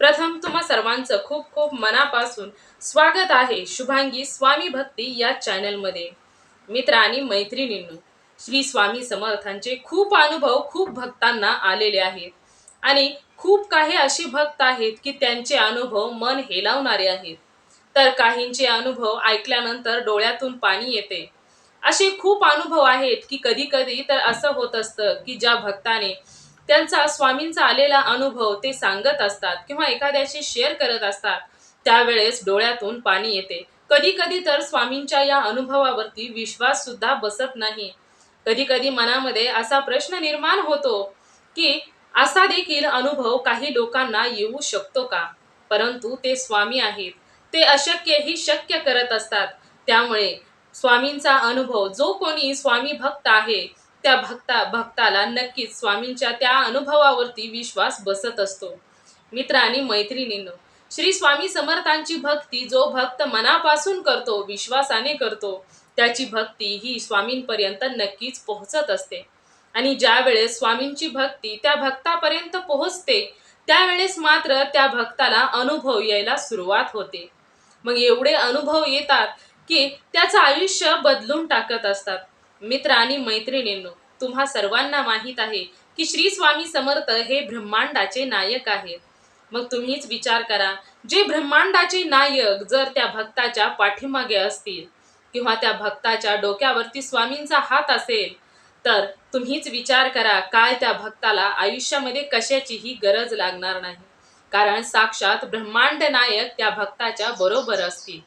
प्रथम तुम्हा सर्वांचं खूप खूप मनापासून स्वागत आहे शुभांगी स्वामी भक्ती या चॅनलमध्ये. मित्र आणि मैत्रिणींनो श्री स्वामी समर्थांचे खूप अनुभव खूप भक्तांना आलेले आहेत. आणि खूप काही असे भक्त आहेत की त्यांचे अनुभव मन हेलावणारे आहेत. तर काहींचे अनुभव ऐकल्यानंतर डोळ्यातून पाणी येते. असे खूप अनुभव आहेत की कधी कधी तर असं होत असतं की ज्या भक्ताने त्यांचा स्वामींचा आलेला अनुभव ते सांगत असतात किंवा एखाद्याशी शेअर करत असतात त्यावेळेस डोळ्यातून पाणी येते. कधी कधी तर स्वामींच्या या अनुभवावरती विश्वास सुद्धा बसत नाही. कधी कधी मनामध्ये असा प्रश्न निर्माण होतो की असा देखील अनुभव काही लोकांना येऊ शकतो का? परंतु ते स्वामी आहेत. ते अशक्यही शक्य करत असतात. त्यामुळे स्वामींचा अनुभव जो कोणी स्वामी भक्त आहे त्या भक्ता भक्ताला नक्कीच स्वामींच्या त्या अनुभवावरती विश्वास बसत असतो. मित्र आणि मैत्रिणींनो श्री स्वामी समर्थांची भक्ती जो भक्त मनापासून करतो विश्वासाने करतो त्याची भक्ती ही स्वामींपर्यंत नक्कीच पोहोचत असते. आणि ज्या वेळेस स्वामींची भक्ती त्या भक्तापर्यंत पोहोचते त्यावेळेस मात्र त्या भक्ताला अनुभव यायला सुरुवात होते. मग एवढे अनुभव येतात की त्याचं आयुष्य बदलून टाकत असतात. मित्र आणि मैत्रिणींनो तुम्हा सर्वांना माहीत आहे की श्री स्वामी समर्थ हे ब्रह्मांडाचे नायक आहेत मग तुम्हीच विचार करा जे ब्रह्मांडाचे नायक जर त्या भक्ताच्या पाठीमागे असतील किंवा त्या भक्ताच्या डोक्यावरती स्वामींचा हात असेल तर तुम्हीच विचार करा काय त्या भक्ताला आयुष्यामध्ये कशाचीही गरज लागणार नाही. कारण साक्षात ब्रह्मांड नायक त्या भक्ताच्या बरोबर असतील.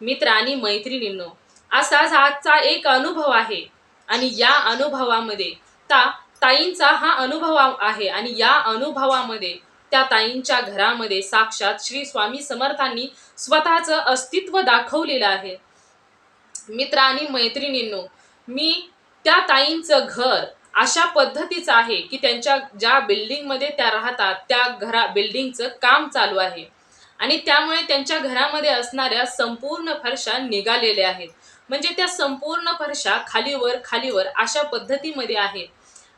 मित्र आणि मैत्रिणींनो असाच आजचा एक अनुभव आहे. आणि या अनुभवामध्ये ता ताईंचा हा अनुभव आहे. आणि या अनुभवामध्ये त्या ताईंच्या घरामध्ये साक्षात श्री स्वामी समर्थांनी स्वतःचं अस्तित्व दाखवलेलं आहे. मित्र आणि मैत्रिणींनो मी त्या ताईंचं घर अशा पद्धतीचं आहे की त्यांच्या ज्या बिल्डिंगमध्ये त्या राहतात त्या घरा बिल्डिंगचं काम चालू आहे. आणि त्यामुळे त्यांच्या घरामध्ये असणाऱ्या संपूर्ण फरशा निघालेल्या आहेत. म्हणजे त्या संपूर्ण फरशा खालीवर खालीवर अशा पद्धतीमध्ये आहेत.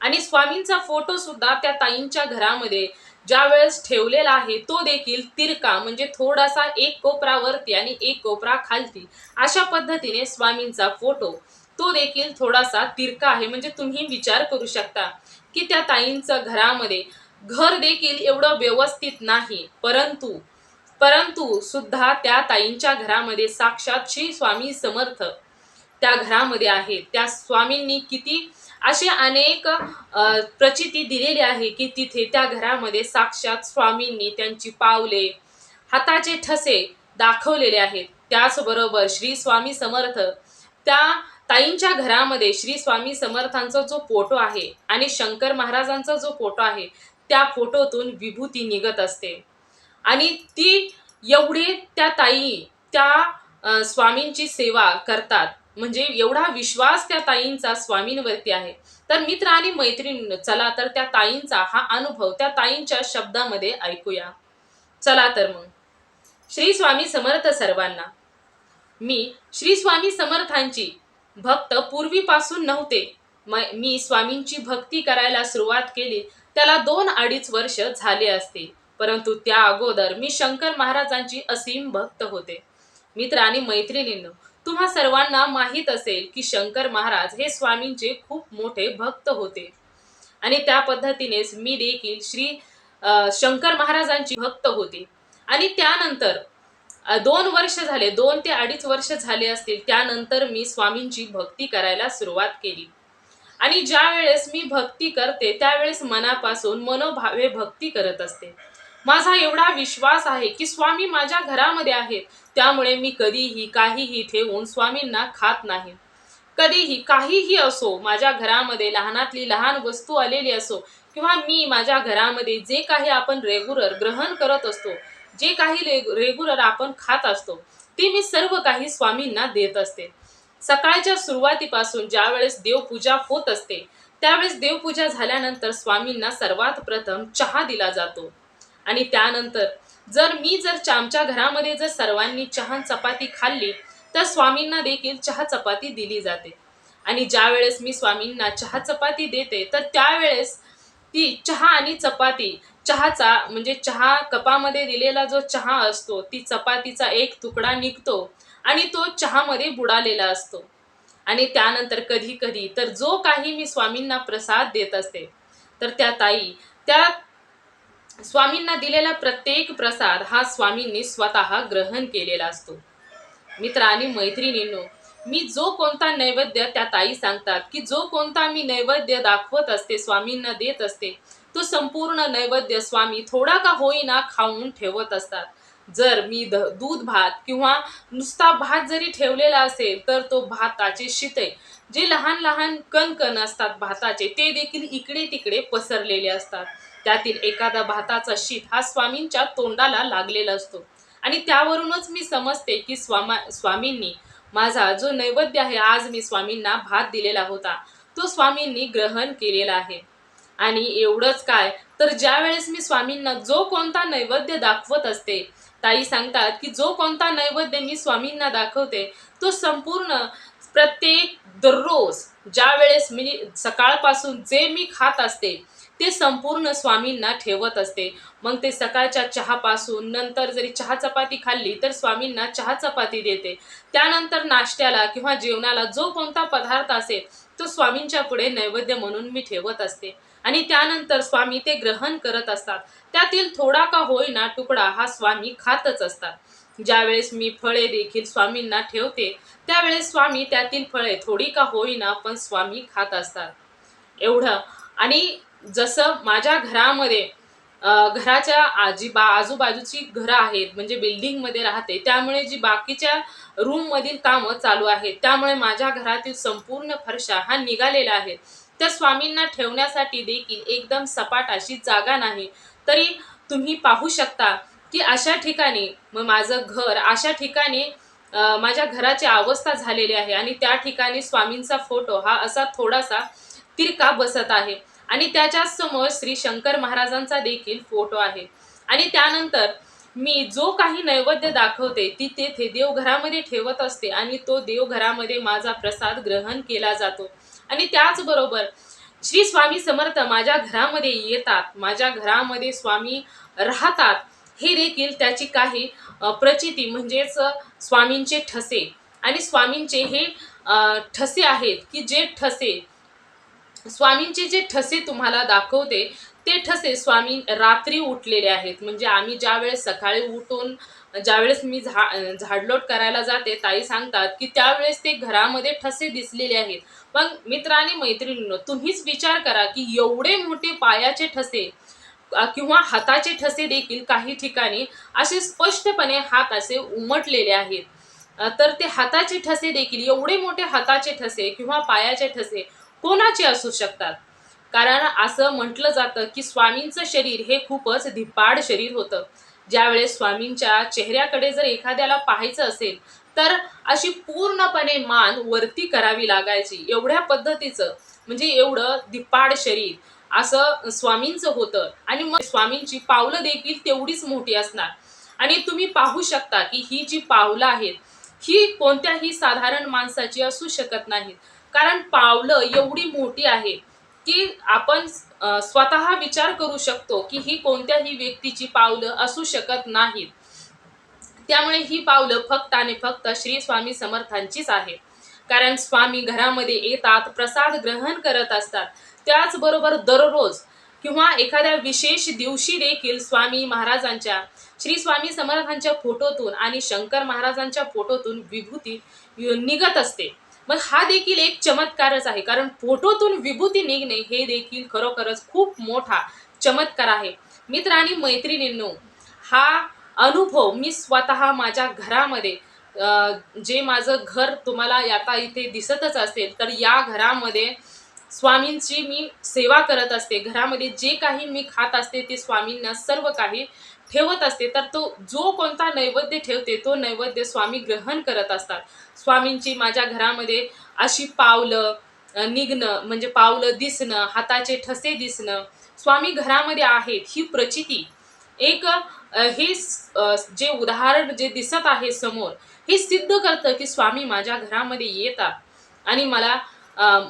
आणि स्वामींचा फोटो सुद्धा त्या ताईंच्या घरामध्ये ज्या वेळेस ठेवलेला आहे तो देखील तिरका म्हणजे थोडासा एक कोपरावरती आणि एक कोपरा खालती अशा पद्धतीने स्वामींचा फोटो तो देखील थोडासा तिरका आहे. म्हणजे तुम्ही विचार करू शकता की त्या ताईंचं घरामध्ये घर देखील एवढं व्यवस्थित नाही परंतु परंतु सुद्धा त्या ताईंच्या घरामध्ये साक्षात श्री स्वामी समर्थ त्या घरामध्ये आहेत त्या स्वामींनी किती असे अनेक प्रचिती दिलेली आहे की तिथे त्या घरामध्ये साक्षात स्वामींनी त्यांची पावले हाताचे ठसे दाखवलेले आहेत. त्याचबरोबर श्री स्वामी समर्थ त्या ताईंच्या घरामध्ये श्री स्वामी समर्थांचा जो फोटो आहे आणि शंकर महाराजांचा जो फोटो आहे त्या फोटोतून विभूती निघत असते. आणि ती एवढी त्या ताई त्या स्वामींची सेवा करतात. म्हणजे एवढा विश्वास त्या ताईंचा स्वामींवरती आहे. तर मित्र आणि मैत्रीण चला तर त्या ताईंचा हा अनुभव त्या ताईंच्या शब्दामध्ये ऐकूया. चला तर मग. श्री स्वामी समर्थ सर्वांना. मी श्री स्वामी समर्थांची भक्त पूर्वीपासून नव्हते. मी स्वामींची भक्ती करायला सुरुवात केली. त्याला दोन अडीच वर्ष झाले असते. परंतु त्या अगोदर मी शंकर महाराजांची असीम भक्त होते. मित्र आणि मैत्रिणींनो तुम्हा सर्वांना माहीत असेल की शंकर महाराज हे स्वामींचे खूप मोठे भक्त होते. आणि त्या पद्धतीनेच मी देखील श्री शंकर महाराजांची भक्त होते. आणि त्यानंतर दोन वर्ष झाले दोन ते अडीच वर्ष झाले असतील त्यानंतर मी स्वामींची भक्ती करायला सुरुवात केली. आणि ज्या वेळेस मी भक्ती करते त्यावेळेस मनापासून मनोभावे भक्ती करत असते. माझा एवढा विश्वास आहे की स्वामी माझ्या घरामध्ये आहेत. त्यामुळे मी कधीही काहीही ठेवून स्वामींना खात नाही. कधीही काहीही असो माझ्या घरामध्ये लहानातली लहान वस्तू आलेली असो किंवा मी माझ्या घरामध्ये जे काही आपण रेग्युलर ग्रहण करत असतो जे काही रेग्युलर आपण खात असतो ते मी सर्व काही स्वामींना देत असते. सकाळच्या सुरुवातीपासून ज्या वेळेस देवपूजा होत असते त्यावेळेस देवपूजा झाल्यानंतर स्वामींना सर्वात प्रथम चहा दिला जातो. आणि त्यानंतर जर मी जर आमच्या घरामध्ये जर सर्वांनी चहा चपाती खाल्ली तर स्वामींना देखील चहा चपाती दिली जाते. आणि ज्या वेळेस मी स्वामींना चहा चपाती देते तर त्यावेळेस ती चहा आणि चपाती चहाचा म्हणजे चहा कपामध्ये दिलेला जो चहा असतो ती चपातीचा एक तुकडा निघतो आणि तो चहामध्ये बुडालेला असतो. आणि त्यानंतर कधी कधी तर जो काही मी स्वामींना प्रसाद देत असते तर त्या ताई त्या स्वामींना दिलेला प्रत्येक प्रसाद हा स्वामींनी स्वतः ग्रहण केलेला असतो. मित्र आणि मैत्रिणींनो मी जो कोणता नैवेद्य त्या ताई सांगतात की जो कोणता मी नैवेद्य दाखवत असते स्वामींना देत असते तो संपूर्ण नैवेद्य स्वामी थोडा का होईना खाऊन ठेवत असतात. जर मी द दूध भात किंवा नुसता भात जरी ठेवलेला असेल तर तो भाताचे शिते जे लहान लहान कणकण असतात भाताचे ते देखील इकडे तिकडे पसरलेले असतात. त्यातील एखादा भाताचा शीत हा स्वामींच्या तोंडाला लागलेला असतो. आणि त्यावरूनच मी समजते की स्वामा स्वामींनी माझा जो नैवेद्य आहे आज मी स्वामींना भात दिलेला होता. तो स्वामींनी ग्रहण केलेला आहे. आणि एवढंच काय तर ज्या वेळेस मी स्वामींना जो कोणता नैवेद्य दाखवत असते ताई सांगतात की जो कोणता नैवेद्य मी स्वामींना दाखवते तो संपूर्ण प्रत्येक दररोज ज्या वेळेस मी सकाळपासून जे मी खात असते ते संपूर्ण स्वामींना ठेवत असते. मग ते सकाळच्या चहापासून नंतर जरी चहा चपाती खाल्ली तर स्वामींना चहा चपाती देते. त्यानंतर नाश्त्याला किंवा जेवणाला जो कोणता पदार्थ असेल तो स्वामींच्या पुढे नैवेद्य म्हणून मी ठेवत असते. आणि त्यानंतर स्वामी ते ग्रहण करत असतात. त्यातील थोडा का होईना तुकडा हा स्वामी खातच असतात. ज्यावेळेस मी फळे देखील स्वामींना ठेवते त्यावेळेस स्वामी त्यातील फळे थोडी का होईना पण स्वामी खात असतात. एवढं. आणि जसं माझ्या घरामध्ये घराच्या आजी बा आजूबाजूची घरं आहेत म्हणजे बिल्डिंगमध्ये राहते त्यामुळे जी बाकीच्या रूममधील कामं चालू आहेत त्यामुळे माझ्या घरातील संपूर्ण फरशा हा निघालेला आहे. तर स्वामींना ठेवण्यासाठी देखील एकदम सपाट अशी जागा नाही. तरी तुम्ही पाहू शकता की अशा ठिकाणी मग माझं घर अशा ठिकाणी माझ्या घराची अवस्था झालेली आहे आणि त्या ठिकाणी स्वामींचा फोटो हा असा थोडासा तिरका बसत आहे. आणि त्याच्याच समोर श्री शंकर महाराजांचा देखील फोटो आहे. आणि त्यानंतर मी जो काही नैवेद्य दाखवते ती तेथे देवघरामध्ये ठेवत असते आणि तो देवघरामध्ये माझा प्रसाद ग्रहण केला जातो. आणि त्याचबरोबर श्री स्वामी समर्थ माझ्या घरामध्ये येतात माझ्या घरामध्ये स्वामी राहतात. हे देखील त्याची काही प्रचिती म्हणजेच स्वामींचे ठसे. आणि स्वामींचे हे ठसे आहेत की जे ठसे स्वामींचे जे ठसे तुम्हाला दाखवते ते ठसे स्वामी रात्री उठलेले आहेत. म्हणजे आम्ही ज्या वेळेस सकाळी उठून ज्यावेळेस मी झा झाडलोट करायला जाते ताई सांगतात की त्यावेळेस ते घरामध्ये ठसे दिसलेले आहेत. मग मित्रांनी मैत्रिणींनो तुम्हीच विचार करा की एवढे मोठे पायाचे ठसे किंवा हाताचे ठसे देखील काही ठिकाणी असे स्पष्टपणे हात असे उमटलेले आहेत. तर ते हाताचे ठसे देखील एवढे मोठे हाताचे ठसे किंवा पायाचे ठसे कोणाचे असू शकतात? कारण असं म्हटलं जातं की स्वामींचं शरीर हे खूपच धिप्पाड शरीर होतं. ज्यावेळेस स्वामींच्या चेहऱ्याकडे जर एखाद्याला पाहायचं असेल तर अशी पूर्णपणे मान वरती करावी लागायची. एवढ्या पद्धतीचं म्हणजे एवढं धिप्पाड शरीर. असं स्वामींचं होतं. आणि मग स्वामींची पावलं देखील तेवढीच मोठी असणार. आणि तुम्ही पाहू शकता की ही जी पावलं आहेत ही कोणत्याही साधारण माणसाची असू शकत नाहीत. कारण पावलं एवढी मोठी आहे की आपण स्वतः विचार करू शकतो की ही कोणत्याही व्यक्तीची पावलं असू शकत नाहीत. त्यामुळे ही पावलं फक्त आणि फक्त श्री स्वामी समर्थांचीच आहेत. कारण स्वामी घरामध्ये येतात प्रसाद ग्रहण करत असतात. त्याचबरोबर दररोज किंवा एखाद्या विशेष दिवशी देखील स्वामी महाराजांच्या श्री स्वामी समर्थांच्या फोटोतून आणि शंकर महाराजांच्या फोटोतून विभूती निघत असते. मग हा देखील एक चमत्कारच आहे. कारण फोटोतून विभूती निघणे हे देखील खरोखरच खूप मोठा चमत्कार आहे. मित्र आणि मैत्रिणींनो हा अनुभव मी स्वतः माझ्या घरामध्ये जे माझं घर तुम्हाला आता इथे दिसतच असेल तर या घरामध्ये स्वामींची मी सेवा करत असते. घरामध्ये जे काही मी खात असते ते स्वामींना सर्व काही ठेवत असते. तर तो जो कोणता नैवेद्य ठेवते तो नैवेद्य स्वामी ग्रहण करत असतात. स्वामींची माझ्या घरामध्ये अशी पावलं निघणं म्हणजे पावलं दिसणं हाताचे ठसे दिसणं स्वामी घरामध्ये आहेत ही प्रचिती. एक हे जे उदाहरण जे दिसत आहे समोर हे सिद्ध करतं की स्वामी माझ्या घरामध्ये येतात. आणि मला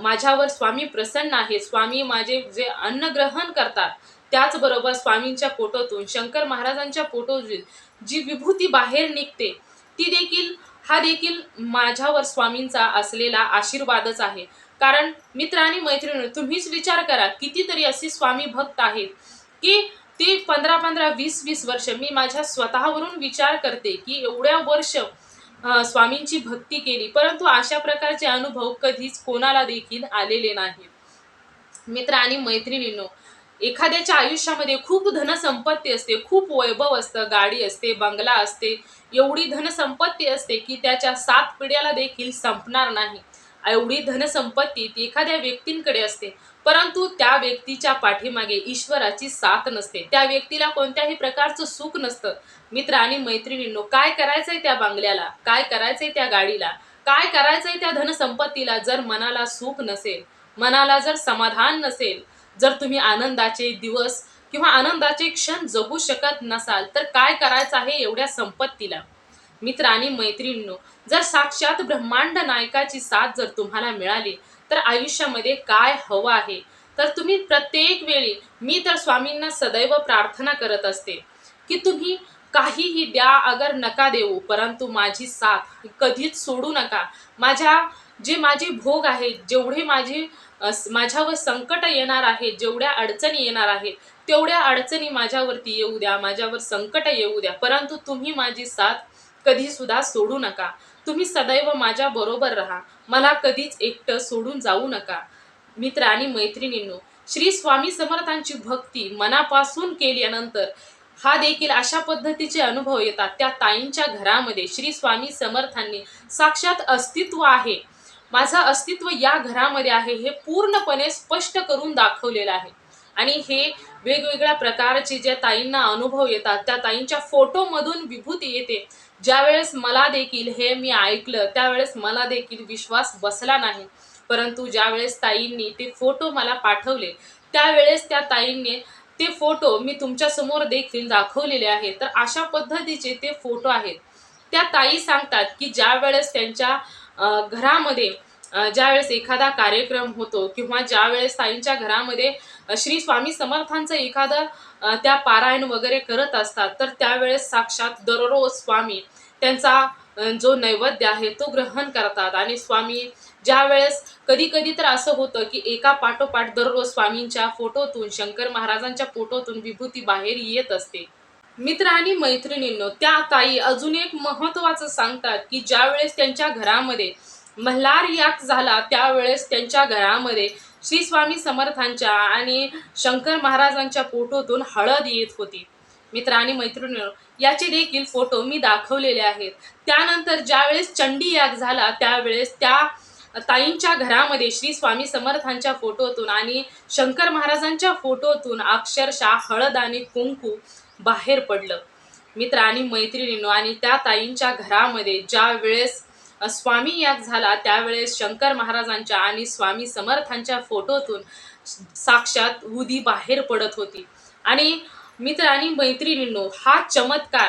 माझ्यावर स्वामी प्रसन्न आहे स्वामी माझे जे अन्न ग्रहण करतात त्याचबरोबर स्वामींच्या पोटोतून शंकर महाराजांच्या पोटोतून जी विभूती बाहेर निघते ती देखील हा देखील माझ्यावर स्वामींचा असलेला आशीर्वादच आहे. कारण मित्र आणि मैत्रिणी तुम्हीच विचार करा कितीतरी असे स्वामी भक्त आहेत की ते पंधरा पंधरा वीस वीस वर्ष मी माझ्या स्वतःवरून विचार करते की एवढ्या वर्ष स्वामींची भक्ती केली. परंतु अशा प्रकारचे अनुभव कधीच कोणाला देखील आलेले नाहीत. मित्र आणि मैत्रिणींनो एखाद्याच्या आयुष्यामध्ये खूप धनसंपत्ती असते खूप वैभव असतं गाडी असते बंगला असते एवढी धनसंपत्ती असते की त्याच्या सात पिढ्याला देखील संपणार नाही. एवढी धनसंपत्ती ती एखाद्या व्यक्तींकडे असते परंतु त्या व्यक्तीच्या पाठीमागे ईश्वराची साथ नसते. त्या व्यक्तीला कोणत्याही प्रकारचं सुख नसतं. मित्र आणि मैत्रिणींनो काय करायचंय त्या बंगल्याला? काय करायचंय त्या गाडीला? काय करायचंय त्या धनसंपत्तीला जर मनाला सुख नसेल? मनाला जर समाधान नसेल? जर तुम्ही आनंदाचे दिवस किंवा आनंदाचे क्षण जगू शकत नसाल तर काय करायचं आहे एवढ्या संपत्तीला? मित्र आणि मैत्रिणींनो जर साक्षात ब्रह्मांड नायकाची साथ जर तुम्हाला मिळाली तर आयुष्यामध्ये काय हवं आहे? तर तुम्ही प्रत्येक वेळी मी तर स्वामींना सदैव प्रार्थना करत असते की तुम्ही काहीही द्या अगर नका देऊ परंतु माझी साथ कधीच सोडू नका. माझ्या जे माझे भोग आहेत जेवढे माझे माझ्यावर संकट येणार आहे जेवढ्या अडचणी येणार आहेत तेवढ्या अडचणी माझ्यावरती येऊ द्या माझ्यावर संकट येऊ द्या परंतु तुम्ही माझी साथ कधी सुद्धा सोडू नका. तुम्ही सदैव माझ्या बरोबर राहा. मला कधीच एकटं सोडून जाऊ नका. मित्र आणि मैत्रिणींनो श्री स्वामी समर्थांची भक्ती मनापासून केल्यानंतर हा देखील अशा पद्धतीचे अनुभव येतात. त्या ताईंच्या घरामध्ये श्री स्वामी समर्थांनी साक्षात अस्तित्व आहे. माझं अस्तित्व या घरामध्ये आहे हे पूर्णपणे स्पष्ट करून दाखवलेलं आहे. आणि हे वेगवेगळ्या प्रकारचे ज्या ताईंना अनुभव येतात त्या ताईंच्या फोटोमधून विभूती येते. ज्यावेळेस मला देखील हे मी ऐकलं त्यावेळेस मला देखील विश्वास बसला नाही. परंतु ज्यावेळेस ताईंनी ते फोटो मला पाठवले त्यावेळेस त्या ताईंनी ते फोटो मी तुमच्यासमोर देखील दाखवलेले आहे तर अशा पद्धतीचे ते फोटो आहेत. त्या ताई सांगतात की ज्यावेळेस त्यांच्या घरामध्ये ज्यावेळेस एखादा कार्यक्रम होतो किंवा ज्यावेळेस ताईंच्या घरामध्ये श्री स्वामी समर्थांचं एखादं त्या पारायण वगैरे करत असतात तर त्यावेळेस साक्षात दररोज स्वामी त्यांचा जो नैवेद्य आहे तो ग्रहण करतात. आणि स्वामी ज्यावेळेस कधी कधी तर असं होतं की एका पाठोपाठ दररोज स्वामींच्या फोटोतून शंकर महाराजांच्या फोटोतून विभूती बाहेर येत असते. मित्र आणि मैत्रिणींनो त्या ताई अजून एक महत्वाचं सांगतात की ज्यावेळेस त्यांच्या घरामध्ये मल्हार याक झाला त्यावेळेस त्यांच्या घरामध्ये श्री स्वामी समर्थांच्या आणि शंकर महाराजांच्या फोटोतून हळद येत होती. मित्र आणि मैत्रिणी याचे देखील फोटो मी दाखवलेले आहेत. त्यानंतर ज्यावेळेस चंडी याग झाला त्यावेळेस त्या ताईंच्या घरामध्ये श्री स्वामी समर्थांच्या फोटोतून आणि शंकर महाराजांच्या फोटोतून अक्षरशः हळद आणि कुंकू बाहेर पडलं. मित्र आणि मैत्रिणींनो आणि त्या ताईंच्या घरामध्ये ज्या वेळेस स्वामी याग झाला. त्यावेळेस शंकर महाराजांच्या आणि स्वामी समर्थांच्या फोटोतून साक्षात उदी बाहेर पडत होती. आणि मित्र आणि मैत्रिणींनो हा चमत्कार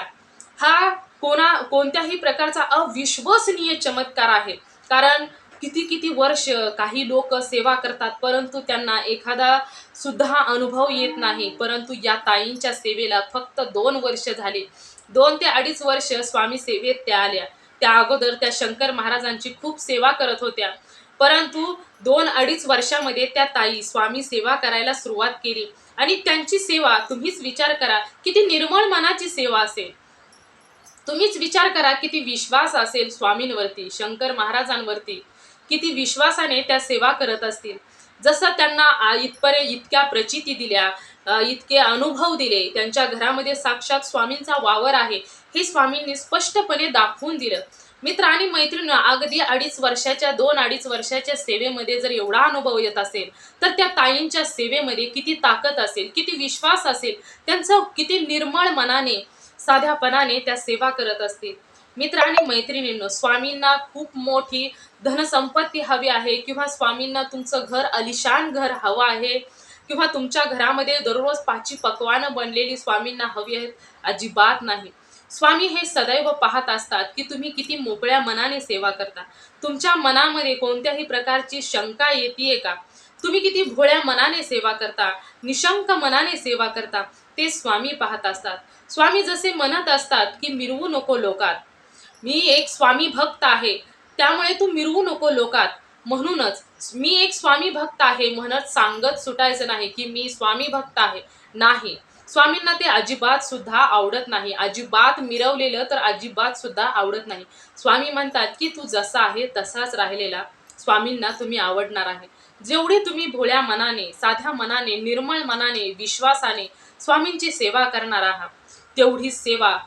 हा कोणा कोणत्याही प्रकारचा अविश्वसनीय चमत्कार आहे. कारण किती किती वर्ष काही लोक सेवा करतात परंतु त्यांना एखादा सुद्धा अनुभव येत नाही. परंतु या ताईंच्या सेवेला फक्त दोन वर्ष झाली. दोन ते अडीच वर्ष स्वामी सेवेत त्या आल्या. त्या अगोदर त्या शंकर महाराजांची खूप सेवा करत होत्या. परंतु दोन अडीच वर्षामध्ये त्या ताई स्वामी सेवा करायला सुरुवात केली. आणि त्यांची सेवा तुम्हीच विचार करा किती निर्मळ मनाची सेवा असेल. तुम्हीच विचार करा किती विश्वास असेल स्वामींवरती शंकर महाराजांवरती. किती विश्वासाने त्या सेवा करत असतील. जसं त्यांना आ- इथपर्यंत इतक्या प्रचिती दिल्या इतके अनुभव दिले. त्यांच्या घरामध्ये साक्षात स्वामींचा वावर आहे हे स्वामींनी स्पष्टपणे दाखवून दिलं. मित्र आणि मैत्रिणी अगदी अडीच वर्षाच्या दोन अडीच वर्षाच्या सेवेमध्ये जर एवढा अनुभव येत असेल तर त्या ताईंच्या सेवेमध्ये किती ताकद असेल किती विश्वास असेल त्यांचं किती निर्मळ मनाने साध्यापणाने त्या सेवा करत असतील. मित्र आणि मैत्रिणींनो स्वामींना खूप मोठी धनसंपत्ती हवी आहे किंवा स्वामींना तुमचं घर अलिशान घर हवं आहे किंवा तुमच्या घरामध्ये दररोज पाची पकवानं बनलेली स्वामींना हवी आहेत अजिबात नाही. स्वामी हे सदैव पाहत असतात की तुम्ही किती मोकळ्या मनाने सेवा करता. तुमच्या मनामध्ये कोणत्याही प्रकारची शंका येते का? तुम्ही किती भोळ्या मनाने सेवा करता निशंक मनाने सेवा करता ते स्वामी पाहत असतात. स्वामी जसे म्हणत असतात की मिरवू नको लोकात. मी एक स्वामी भक्त आहे त्यामुळे तू मिरवू नको लोकात. म्हणूनच मी एक स्वामी भक्त आहे म्हणत सांगत सुटायचं नाही की मी स्वामी भक्त आहे. नाही. स्वामींना ते अजिबात सुद्धा आवडत नाही. अजिबात मिरवलेलं तर अजिबात सुद्धा आवडत नाही. स्वामी म्हणतात की तू जसा आहे तसाच राहिलेला स्वामींना तुम्ही आवडणार आहे. जेवढे तुम्ही भोळ्या मनाने साध्या मनाने निर्मळ मनाने विश्वासाने स्वामींची सेवा करणार आहात तेवढी सेवा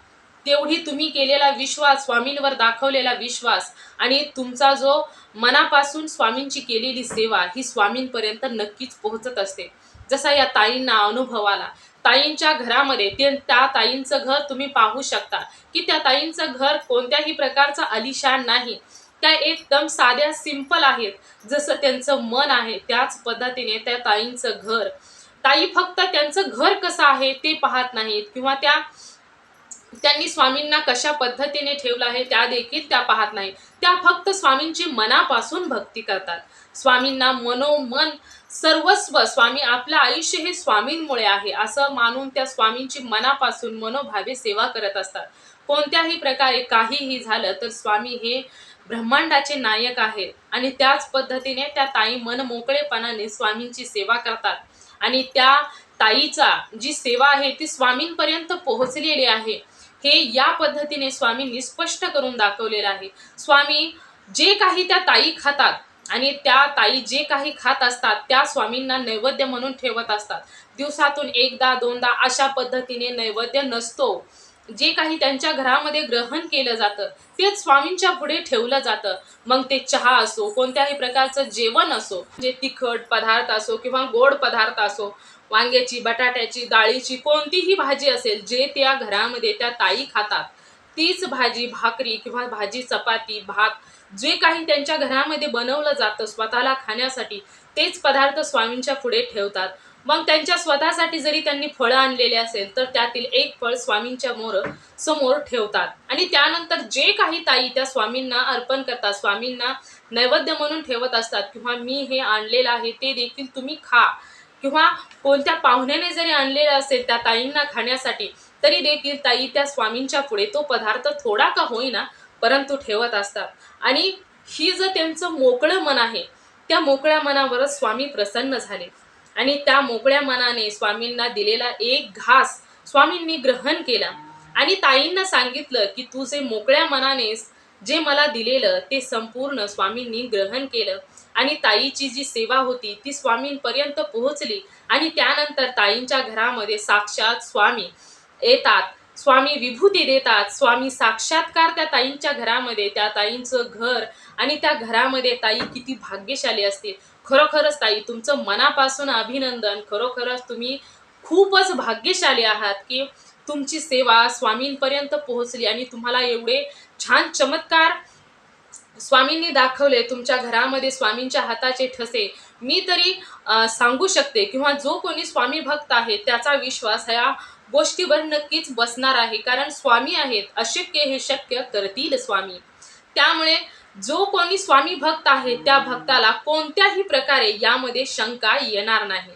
तेवढी तुम्ही केलेला विश्वास स्वामींवर दाखवलेला विश्वास आणि तुमचा जो मनापासून स्वामींची केलेली सेवा ही स्वामींपर्यंत नक्कीच पोहोचत असते. जसा या ताईंना अनुभव आला ताईंच्या घरामध्ये ते त्या ताईंचं घर तुम्ही पाहू शकता की त्या ताईंचं घर कोणत्याही प्रकारचं अलिशान नाही. त्या एकदम साध्या सिंपल आहेत. जसं त्यांचं मन आहे त्याच पद्धतीने त्या ताईंचं घर. ताई फक्त त्यांचं घर कसं आहे ते पाहत नाहीत किंवा त्या त्यांनी स्वामींना कशा पद्धतीने ठेवलं आहे त्या देखील त्या पाहत नाही. त्या फक्त स्वामींची मनापासून भक्ती करतात. स्वामींना मनोमन सर्वस्व स्वामी आपलं आयुष्य हे स्वामींमुळे आहे असं मानून त्या स्वामींची मनापासून मनोभावे सेवा करत असतात. कोणत्याही प्रकारे काहीही झालं तर स्वामी हे ब्रह्मांडाचे नायक आहेत आणि त्याच पद्धतीने त्या ताई मन मोकळेपणाने स्वामींची सेवा करतात. आणि त्या ताईचा जी सेवा आहे ती स्वामींपर्यंत पोहोचलेली आहे. हे या पद्धतीने स्वामींनी स्पष्ट करून दाखवलेलं आहे. स्वामी जे काही त्या ताई खातात आणि त्या ताई जे काही खात असतात त्या स्वामींना नैवेद्य म्हणून ठेवत असतात. दिवसातून एकदा दोनदा अशा पद्धतीने नैवेद्य नसतो. जे काही त्यांच्या घरामध्ये ग्रहण केलं जातं तेच स्वामींच्या पुढे ठेवलं जातं. मग ते चहा असो कोणत्याही प्रकारचं जेवण असो म्हणजे तिखट पदार्थ असो किंवा गोड पदार्थ असो वांग्याची बटाट्याची डाळीची कोणतीही भाजी असेल जे त्या घरामध्ये त्या ताई खातात तीच भाजी भाकरी किंवा भाजी चपाती भात जे काही त्यांच्या घरामध्ये बनवलं जातं स्वतःला खाण्यासाठी तेच पदार्थ स्वामींच्या पुढे ठेवतात. मग त्यांच्या स्वतःसाठी जरी त्यांनी फळं आणलेले असेल तर त्यातील एक फळ स्वामींच्या मोर समोर ठेवतात. आणि त्यानंतर जे काही ताई त्या स्वामींना अर्पण करतात स्वामींना नैवेद्य म्हणून ठेवत असतात किंवा मी हे आणलेलं आहे ते देखील तुम्ही खा. किंवा कोणत्या पाहुण्याने जरी आणलेलं असेल त्या ताईंना खाण्यासाठी तरी देखील ताई त्या स्वामींच्या पुढे तो पदार्थ थोडा का होईना परंतु ठेवत असतात. आणि ही जर त्यांचं मोकळं मन आहे त्या मोकळ्या मनावरच स्वामी प्रसन्न झाले. आणि त्या मोकळ्या मनाने स्वामींना दिलेला एक घास स्वामींनी ग्रहण केला. आणि ताईंना सांगितलं की तू जे मोकळ्या मनाने जे मला दिलेलं ते संपूर्ण स्वामींनी ग्रहण केलं. आणि ताईची जी सेवा होती ती स्वामींपर्यंत पोहोचली. आणि त्यानंतर ताईंच्या घरामध्ये साक्षात स्वामी येतात. स्वामी विभूती देतात. स्वामी साक्षात्कार त्या ताईंच्या घरामध्ये त्या ताईंचं घर. आणि त्या घरामध्ये ताई किती भाग्यशाली असतील. खरोखरच ताई तुमचं मनापासून अभिनंदन. खरोखरच तुम्ही खूपच भाग्यशाली आहात की तुमची सेवा स्वामींपर्यंत पोहोचली आणि तुम्हाला एवढे छान चमत्कार स्वामींनी दाखवले तुमच्या घरामध्ये स्वामींच्या हाताचे ठसे. मी तरी सांगू शकते किंवा जो कोणी स्वामी भक्त आहे त्याचा विश्वास ह्या गोष्टीवर नक्कीच बसणार आहे. कारण स्वामी आहेत अशक्य हे शक्य करतील स्वामी. त्यामुळे जो कोणी स्वामी भक्त आहे त्या भक्ताला कोणत्याही प्रकारे यामध्ये शंका येणार नाही.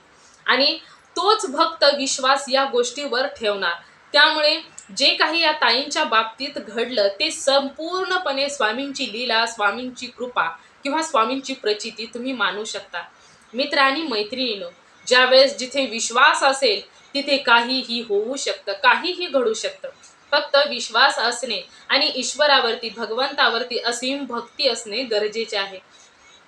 आणि तोच भक्त विश्वास या गोष्टीवर ठेवणार. त्यामुळे जे काही या ताईंच्या बाबतीत घडलं ते संपूर्णपणे स्वामींची लीला स्वामींची कृपा किंवा स्वामींची प्रचिती तुम्ही मानू शकता. मित्र आणि मैत्रिणीनो ज्यावेळेस जिथे विश्वास असेल तिथे काहीही होऊ शकतं काहीही घडू शकतं. फक्त विश्वास असणे आणि ईश्वरावरती भगवंतावरती असीम भक्ती असणे गरजेचे आहे.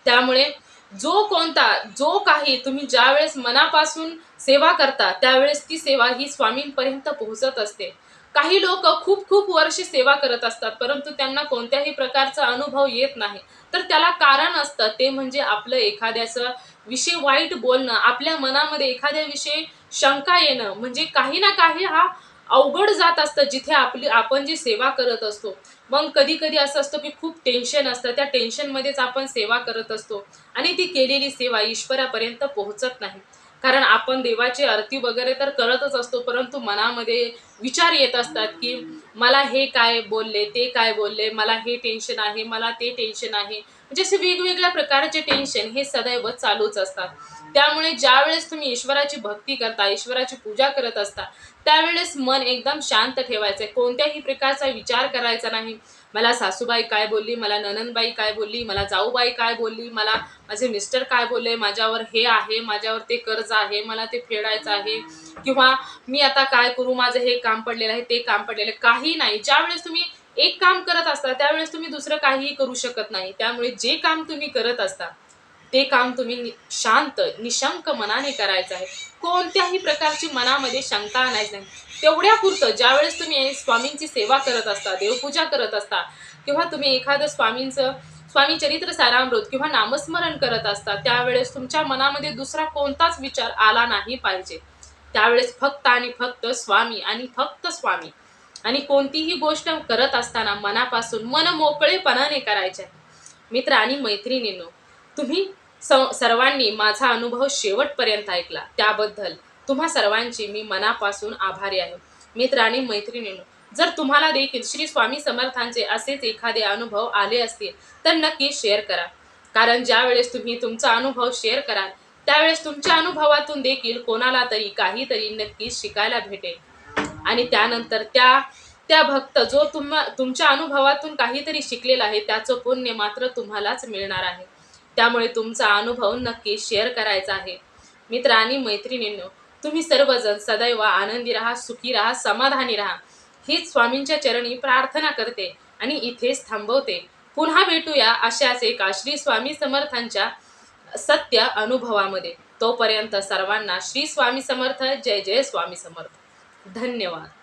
त्यामुळे जो कोणता जो काही तुम्ही ज्यावेळेस मनापासून सेवा करता त्यावेळेस ती सेवा ही स्वामींपर्यंत पोहोचत असते. काही लोक खूप खूप वर्ष सेवा करत असतात परंतु त्यांना कोणत्याही प्रकारचा अनुभव येत नाही. तर त्याला कारण असतं ते म्हणजे आपलं एखाद्याचं विषय वाईट बोलणं आपल्या मनामध्ये एखाद्याविषयी शंका येणं म्हणजे काही ना काही हा अवघड जात असतं जिथे आपली आपण जी सेवा करत असतो. मग कधी कधी असं असतं की खूप टेन्शन असतं. त्या टेन्शनमध्येच आपण सेवा करत असतो. आणि ती केलेली सेवा ईश्वरापर्यंत पोहोचत नाही. कारण आपण देवाची आरती वगैरे तर करतच असतो परंतु मनामध्ये विचार येत असतात की मला हे काय बोलले ते काय बोलले मला हे टेन्शन आहे मला ते टेन्शन आहे. म्हणजे असे वेगवेगळ्या प्रकारचे टेन्शन हे सदैव चालूच असतात. त्यामुळे ज्या वेळेस तुम्ही ईश्वराची भक्ती करता ईश्वराची पूजा करत असता त्यावेळेस मन एकदम शांत ठेवायचं. आहे कोणत्याही प्रकारचा विचार करायचा नाही. मला सासूबाई काय बोलली मला ननंदबाई काय बोलली मला जाऊबाई काय बोलली मला माझे मिस्टर काय बोलले माझ्यावर हे आहे माझ्यावर ते कर्ज आहे मला ते फेडायचं आहे. किंवा मी आता काय करू माझं हे काम पडलेलं आहे ते काम पडलेलं आहे. काही नाही. ज्यावेळेस तुम्ही एक काम करत असता त्यावेळेस तुम्ही दुसरं काहीही करू शकत नाही. त्यामुळे जे काम तुम्ही करत असता ते काम तुम्ही नि- शांत निशंक मनाने करायचं आहे. कोणत्याही प्रकारची मनामध्ये शंका आणायची नाही. तेवढ्यापुरतं ज्यावेळेस तुम्ही स्वामींची सेवा करत असता देवपूजा करत असता किंवा तुम्ही एखादं स्वामींचं स्वामी चरित्र सारामृत किंवा नामस्मरण करत असता त्यावेळेस तुमच्या मनामध्ये दुसरा कोणताच विचार आला नाही पाहिजे. त्यावेळेस फक्त आणि फक्त स्वामी आणि फक्त स्वामी आणि कोणतीही गोष्ट करत असताना मनापासून मन मोकळेपणाने करायचे आहे. मित्र आणि मैत्रिणींनो तुम्ही सर्वांनी माझा अनुभव शेवटपर्यंत ऐकला. त्याबद्दल तुम्हा सर्वांची मी मनापासून आभारी आहे. मित्र आणि मैत्रिणींनो जर तुम्हाला देखील श्री स्वामी समर्थांचे असेच एखादे अनुभव आले असतील तर नक्की शेअर करा. कारण ज्यावेळेस तुम्ही तुमचा अनुभव शेअर कराल त्यावेळेस तुमच्या अनुभवातून देखील कोणाला तरी काहीतरी नक्कीच शिकायला भेटेल. आणि त्यानंतर त्या त्या भक्त जो तुम्हा तुमच्या अनुभवातून काहीतरी शिकलेला आहे त्याचं पुण्य मात्र तुम्हालाच मिळणार आहे. त्यामुळे तुमचा अनुभव नक्की शेअर करायचा आहे. मित्र आणि मैत्रिणींनो तुम्ही सर्वजण सदैव आनंदी राहा सुखी राहा समाधानी राहा. हीच स्वामींच्या चरणी प्रार्थना करते आणि इथेच थांबवते. पुन्हा भेटूया अशाच एका श्री स्वामी समर्थांच्या सत्य अनुभवामध्ये. तोपर्यंत सर्वांना श्री स्वामी समर्थ जय जय स्वामी समर्थ. धन्यवाद.